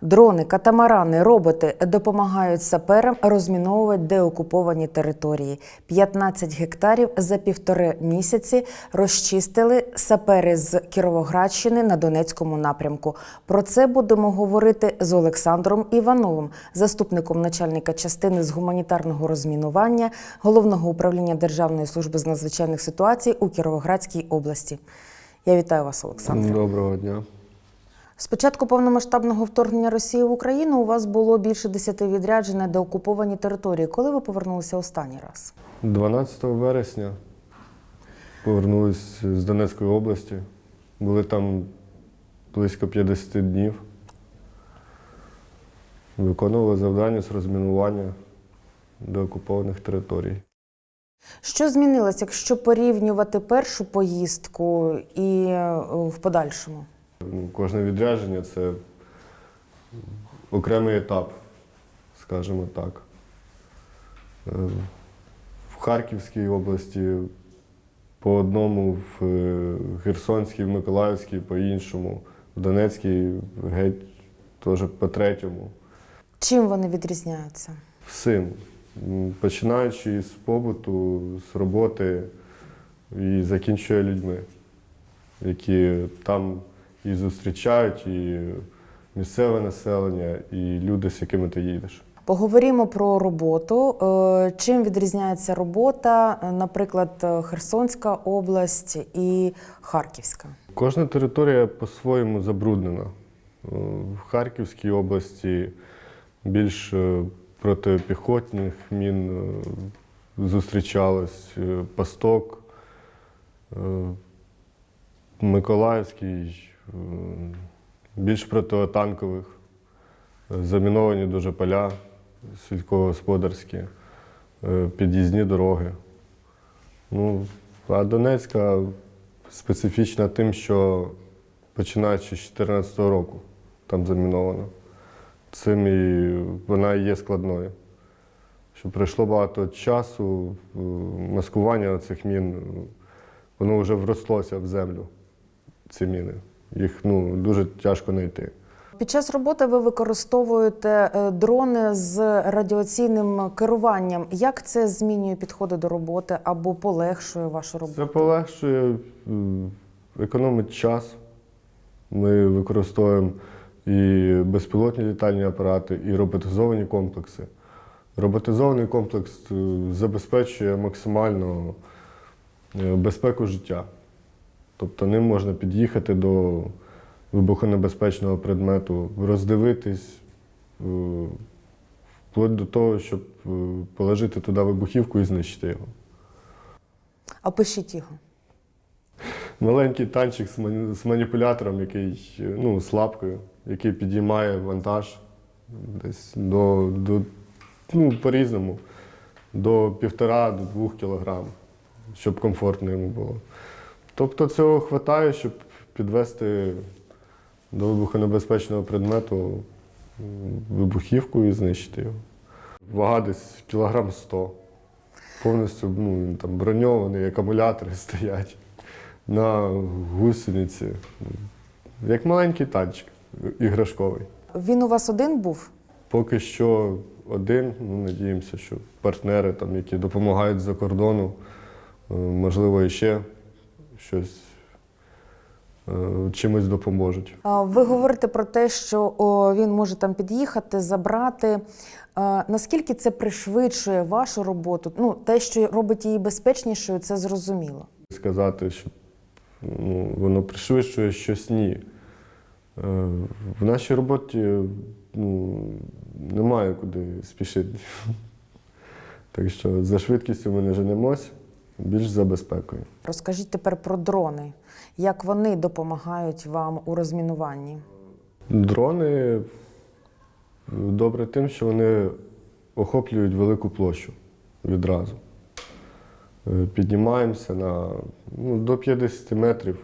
Дрони, катамарани, роботи допомагають саперам розміновувати деокуповані території. 15 гектарів за півтори місяці розчистили сапери з Кіровоградщини на Донецькому напрямку. Про це будемо говорити з Олександром Івановим, заступником начальника частини з гуманітарного розмінування головного управління Державної служби з надзвичайних ситуацій у Кіровоградській області. Я вітаю вас, Олександр. Доброго дня. З початку повномасштабного вторгнення Росії в Україну у вас було більше десяти відряджень на деокуповані території. Коли ви повернулися останній раз? 12 вересня повернулись з Донецької області. Були там близько 50 днів. Виконували завдання з розмінування деокупованих територій. Що змінилось, якщо порівнювати першу поїздку і е, в подальшому? Кожне відрядження це окремий етап, скажімо так. Е, В Харківській області по одному, в е, Херсонській, в Миколаївській по іншому, в Донецькій геть теж по третьому. Чим вони відрізняються? Всім. Починаючи з побуту, з роботи і закінчує людьми, які там і зустрічають, і місцеве населення, і люди, з якими ти їдеш. Поговоримо про роботу. Е, Чим відрізняється робота, е, наприклад, е, Херсонська область і Харківська? Кожна територія по-своєму забруднена. В Харківській області більш протипіхотних мін зустрічалось, пасток. Миколаївський більш протитанкових, заміновані дуже поля сільськогосподарські, е, під'їзні дороги. Ну, а Донецька специфічна тим, що починаючи з 2014 року там заміновано. Цим і вона і є складною. Що пройшло багато часу, е, маскування цих мін, воно вже врослося в землю, ці міни. Їх ну, дуже тяжко знайти. Під час роботи ви використовуєте е, дрони з радіаційним керуванням. Як це змінює підходи до роботи або полегшує вашу роботу? Це полегшує, економить час. Ми використовуємо і безпілотні літальні апарати, і роботизовані комплекси. Роботизований комплекс е, забезпечує максимально е, безпеку життя. Тобто ним можна під'їхати до вибухонебезпечного предмету, роздивитись, е, вплоть до того, щоб е, положити туди вибухівку і знищити його. Опишіть його. Маленький танчик з маніпулятором, який ну, з лапкою, який підіймає вантаж десь до, до ну, по-різному, до півтора до двох кілограм, щоб комфортно йому було. Тобто цього вистачає, щоб підвести до вибухонебезпечного предмету вибухівку і знищити його. Вага десь кілограм 100. Повністю ну, там броньований, акумулятори стоять на гусениці. Як маленький танчик іграшковий. Він у вас один був? Поки що один, ну надіємося, що партнери, там, які допомагають за кордону, е, можливо, іще щось е, чимось допоможуть. Ви говорите про те, що він може там під'їхати, забрати. Наскільки це пришвидшує вашу роботу? Ну, те, що робить її безпечнішою, це зрозуміло. Сказати, що ну, воно пришвидшує щось ні. Е, В нашій роботі ну, немає куди спішити. Так що за швидкістю ми не женемось, більш за безпекою. Розкажіть тепер про дрони. Як вони допомагають вам у розмінуванні? Дрони добре тим, що вони охоплюють велику площу відразу. Е, Піднімаємося на ну, до 50 метрів.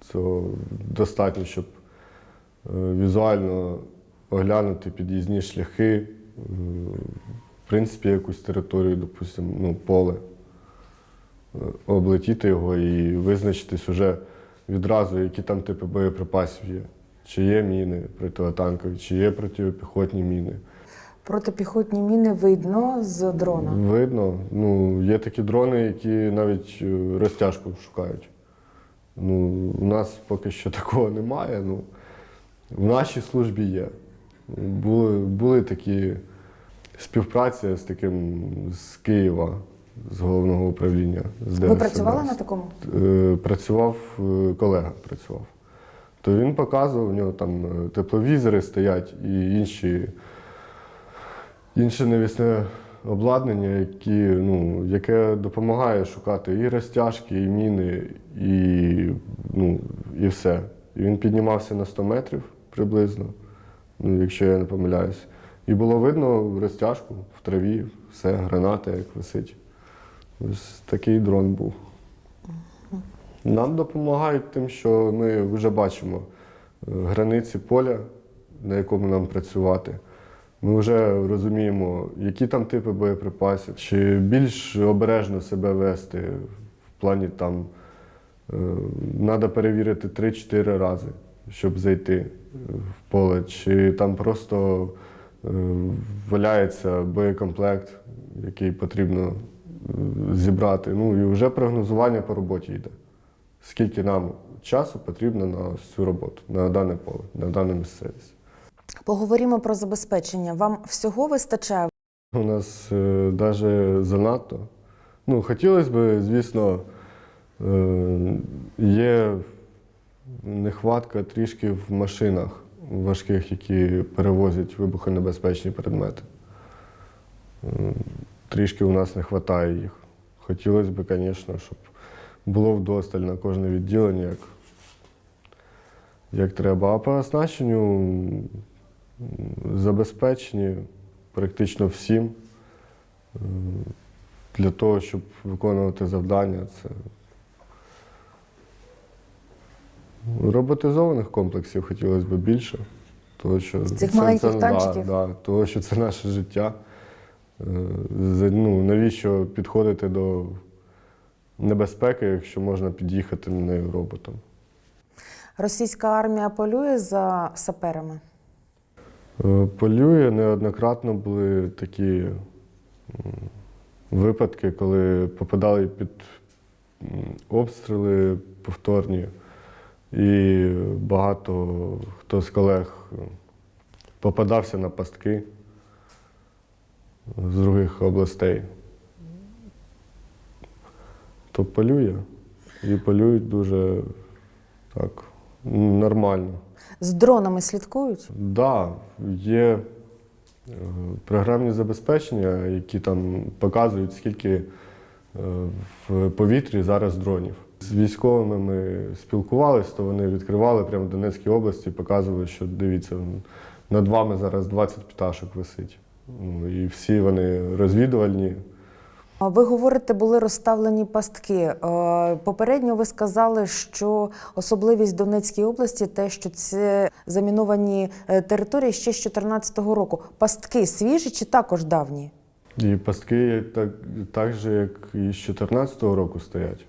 Цього достатньо, щоб е, візуально оглянути під'їзні шляхи, е, в принципі, якусь територію, допустимо, ну, поле, е, облетіти його і визначитись уже відразу, які там типи боєприпасів є. чи є міни протитанкові, чи є протипіхотні міни. Протипіхотні міни видно з дрона. Видно, ну, є такі дрони, які навіть е, розтяжку шукають. Ну, у нас поки що такого немає. Ну, в нашій службі є. Були, були такі співпраці з таким з Києва, з головного управління. З Ви працювали на такому? Е, Працював е, колега, працював. То він показував, у нього там е, тепловізори стоять і інші, інше навісне обладнання, які, ну, яке допомагає шукати і розтяжки, і міни, і, ну, і все. І він піднімався на 100 метрів приблизно, ну, якщо я не помиляюсь. І було видно розтяжку в траві, все, граната як висить. Ось такий дрон був. Нам допомагають тим, що ми вже бачимо е, границі поля, на якому нам працювати. Ми вже розуміємо, які там типи боєприпасів, чи більш обережно себе вести в плані там треба перевірити 3-4 рази, щоб зайти е, в поле, чи там просто е, валяється боєкомплект, який потрібно зібрати. Ну і вже прогнозування по роботі йде. Скільки нам часу потрібно на цю роботу, на дане поле, на дану місцевість. Поговоримо про забезпечення. Вам всього вистачає? У нас навіть занадто. Ну, хотілося б, звісно, е, є нехватка трішки в машинах важких, які перевозять вибухонебезпечні предмети. Трішки у нас не вистачає їх. Хотілося б, звісно, щоб було вдосталь на кожне відділення, як, як треба. А по оснащенню забезпечені практично всім. Е, Для того, щоб виконувати завдання, це роботизованих комплексів хотілося б більше. Того, що Цих маленьких да, танчиків? Да, того, що це наше життя. Е, Ну, навіщо підходити до небезпеки, якщо можна під'їхати на неї роботом? Російська армія полює за саперами. Е, Полює неоднократно були такі випадки, коли попадали під обстріли повторні, і багато хто з колег попадався на пастки з других областей. То полює. І полюють дуже так нормально. З дронами слідкують? Так, да, є е, програмні забезпечення, які там показують, скільки е, в повітрі зараз дронів. З військовими ми спілкувалися, то вони відкривали прямо в Донецькій області, показували, що дивіться, над вами зараз 20 пташок висить. Ну, І всі вони розвідувальні. Ви говорите, були розставлені пастки. Е, Попередньо ви сказали, що особливість Донецької області те, що це заміновані е, території ще з 2014 року. Пастки свіжі чи також давні? І пастки так, так же, як і з 2014 року стоять,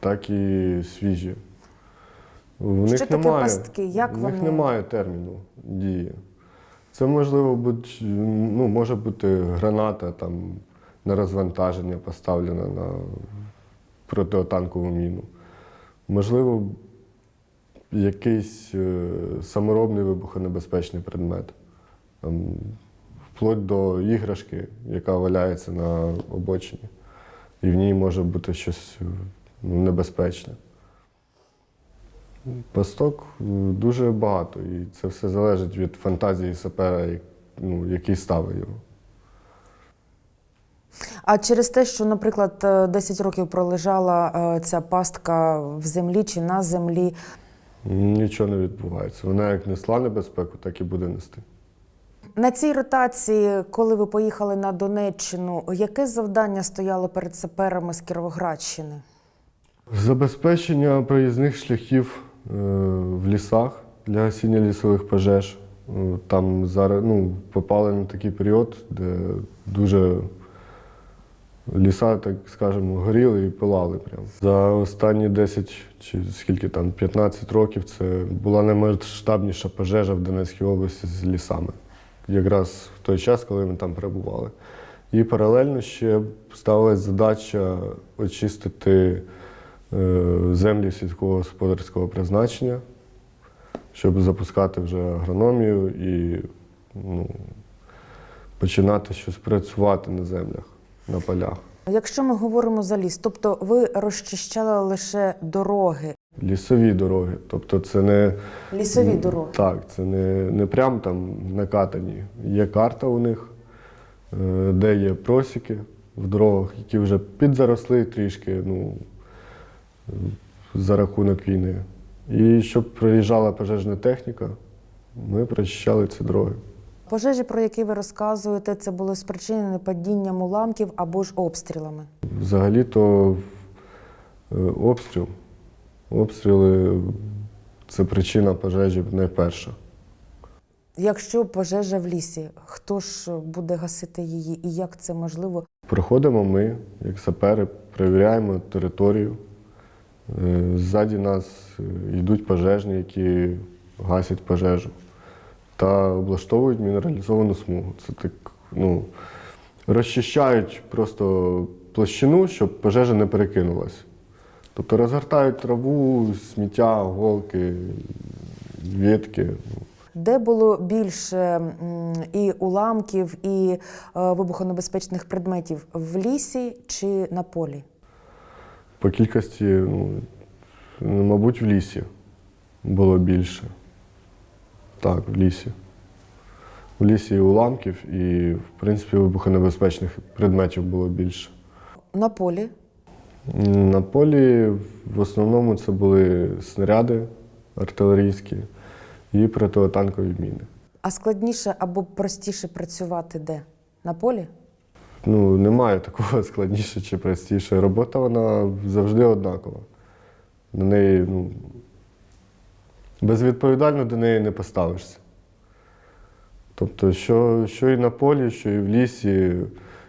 так і свіжі. В Що них таке немає, пастки? Як в вони? них немає терміну дії. Це можливо будь, ну, може бути граната там, на розвантаження поставлена на протитанкову міну. Можливо, якийсь е, саморобний вибухонебезпечний предмет. Там, вплоть до іграшки, яка валяється на обочині. І в ній може бути щось е, ну, небезпечне. Пасток е, дуже багато, і це все залежить від фантазії сапера, ну, який ставить його. А через те, що, наприклад, е, 10 років пролежала е, ця пастка в землі чи на землі, Нічого не відбувається. Вона як несла небезпеку, так і буде нести. на цій ротації, коли ви поїхали на Донеччину, яке завдання стояло перед саперами з Кіровоградщини? Забезпечення проїзних шляхів е, в лісах для гасіння лісових пожеж. Е, Там зараз ну, попали на такий період, де дуже Ліса, так скажемо, горіли і пилали прямо. За останні 10 чи скільки там, 15 років це була наймасштабніша пожежа в Донецькій області з лісами. Якраз в той час, коли ми там перебували. І паралельно ще ставилась задача очистити е, землі сільськогосподарського призначення, щоб запускати вже агрономію і ну, починати щось працювати на землях, на полях. Якщо ми говоримо за ліс, тобто ви розчищали лише дороги, Лісові дороги. Тобто це не лісові дороги. так, це не, не прям там накатані. Є карта у них, е, де є просіки в дорогах, які вже підзаросли трішки ну, е, за рахунок війни. І щоб проїжджала пожежна техніка, ми прочищали ці дороги. Пожежі, про які ви розказуєте, це було спричинені падінням уламків або ж обстрілами. Взагалі-то е, обстріл. Обстріли це причина пожежі найперша. Якщо пожежа в лісі, хто ж буде гасити її і як це можливо? Проходимо ми, як сапери, перевіряємо територію. Е, Ззаді нас е, йдуть пожежні, які гасять пожежу та облаштовують мінералізовану смугу. Це так, ну, розчищають просто площину, щоб пожежа не перекинулась. Тобто розгортають траву, сміття, голки, ветки. Де було більше і уламків, і е, вибухонебезпечних предметів в лісі чи на полі? По кількості, ну, ну, мабуть, в лісі було більше. Так, в лісі. В лісі і уламків, і, в принципі, вибухонебезпечних предметів було більше. На полі На полі в основному це були снаряди артилерійські і протитанкові міни. а складніше або простіше працювати де? На полі? Ну, немає такого складніше чи простіше. Робота вона завжди однакова. До неї, ну, безвідповідально до неї не поставишся. Тобто, що, що і на полі, що і в лісі,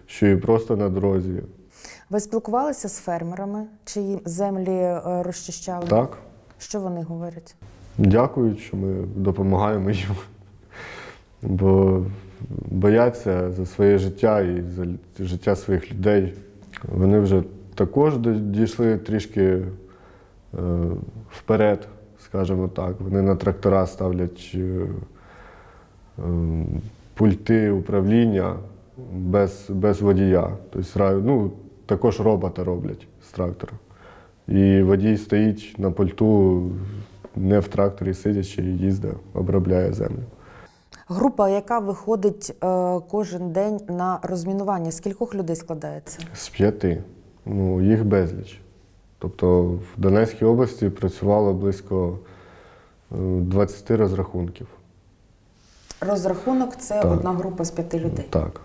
що і просто на дорозі. Ви спілкувалися з фермерами, чиї землі е, розчищали? Так, Що вони говорять? дякують, що ми допомагаємо їм. Бо бояться за своє життя і за життя своїх людей. Вони вже також дійшли трішки е, вперед, скажімо так. Вони на трактора ставлять е, е, пульти управління без, без водія. Тобто, ну, також робота роблять з трактора. І водій стоїть на пульту, не в тракторі сидячи, і їздить, обробляє землю. Група, яка виходить е, кожен день на розмінування, з кількох людей складається? З п'яти. Ну, їх безліч. Тобто в Донецькій області працювало близько е, 20 розрахунків. Розрахунок це Так. одна група з п'яти людей. Так.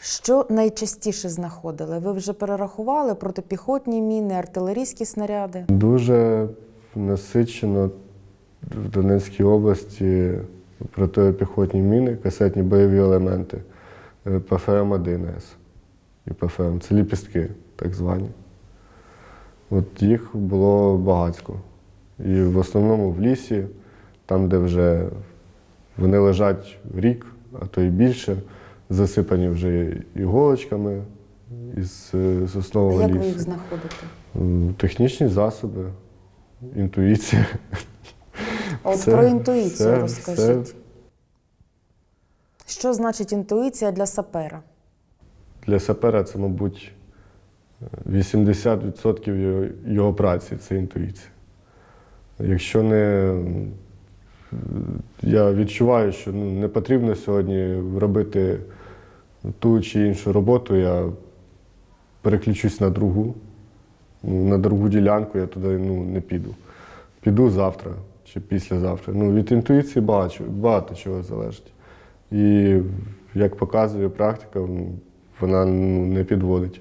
Що найчастіше знаходили? Ви вже перерахували протипіхотні міни, артилерійські снаряди. Дуже насичено в Донецькій області протипіхотні міни, касетні бойові елементи, е, ПФМ-1С і ПФМ. Це ліпістки, так звані. От їх було багатько. І в основному в лісі, там, де вже вони лежать рік, а то й більше, засипані вже іголочками із е, соснового Як лісу. ви їх знаходите? Технічні засоби, інтуїція. А От Все- про інтуїцію все- розкажіть. все Що значить інтуїція для сапера? Для сапера це, мабуть, 80% його, його праці це інтуїція. Якщо не. Я відчуваю, що ну, не потрібно сьогодні робити ту чи іншу роботу, я переключусь на другу. На другу ділянку я туди ну, не піду. Піду завтра чи післязавтра. Ну, від інтуїції багато, багато чого залежить. І як показує практика, вона ну, не підводить.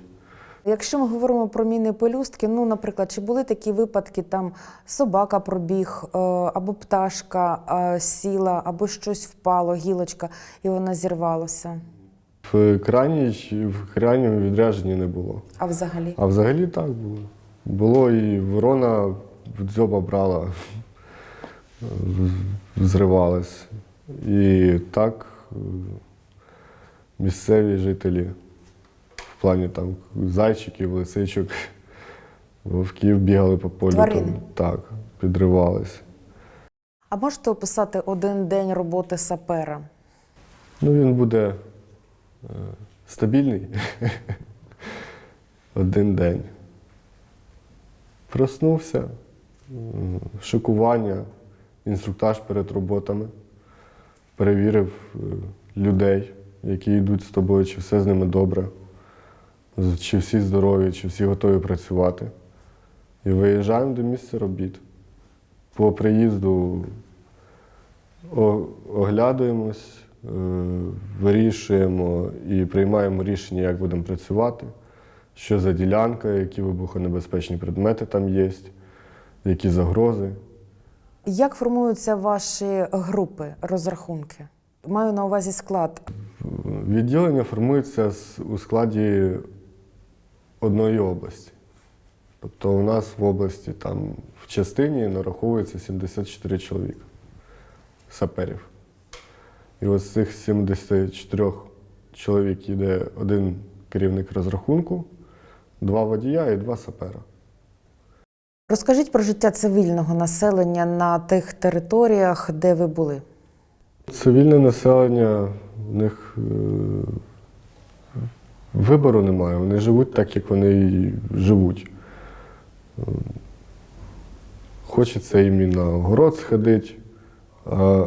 Якщо ми говоримо про міни пелюстки, ну, наприклад, чи були такі випадки, там собака пробіг, е, або пташка е, сіла, або щось впало, гілочка, і вона зірвалася? В крайній, в крайньому відрядженні не було. А взагалі? А взагалі так було. Було і ворона дзьоба брала, зривалась. І так е, місцеві жителі в плані там зайчиків, лисичок, вовків бігали по полю. Тварини. Там, так, підривались. А можете описати один день роботи сапера? Ну, він буде е, стабільний. Один день. Проснувся, м, шикування, інструктаж перед роботами. Перевірив е, людей, які йдуть з тобою, чи все з ними добре, чи всі здорові, чи всі готові працювати. І виїжджаємо до місця робіт. По приїзду оглядуємось, е, вирішуємо і приймаємо рішення, як будемо працювати, що за ділянка, які вибухонебезпечні предмети там є, які загрози. Як формуються ваші групи, розрахунки? Маю на увазі склад. Відділення формується у складі одної області. Тобто у нас в області там в частині нараховується 74 чоловіка саперів. І ось з цих 74 чоловік йде один керівник розрахунку, два водія і два сапера. Розкажіть про життя цивільного населення на тих територіях, де ви були. Цивільне населення, в них е, вибору немає. Вони живуть так, як вони живуть. Хочеться їм і на город сходити,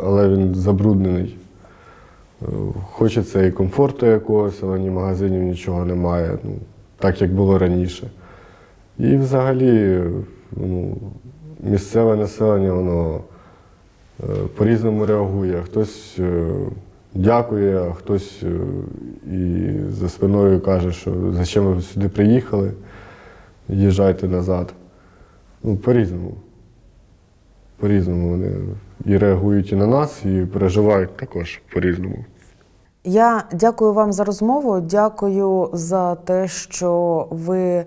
але він забруднений. Е, Хочеться і комфорту якогось, але ні магазинів нічого немає, ну, так як було раніше. І взагалі ну, місцеве населення, воно е, по-різному реагує. Хтось е, дякує, а хтось е, і за спиною каже, що зачем ви сюди приїхали, їжджайте назад. Ну, по-різному. По-різному вони і реагують і на нас, і переживають також по-різному. Я дякую вам за розмову. Дякую за те, що ви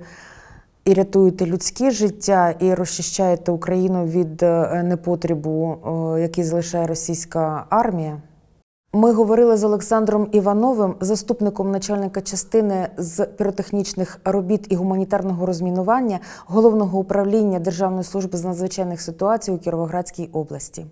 і рятуєте людське життя, і розчищаєте Україну від е, непотрібу, е, який залишає російська армія. Ми говорили з Олександром Івановим, заступником начальника частини з піротехнічних робіт і гуманітарного розмінування головного управління Державної служби з надзвичайних ситуацій у Кіровоградській області.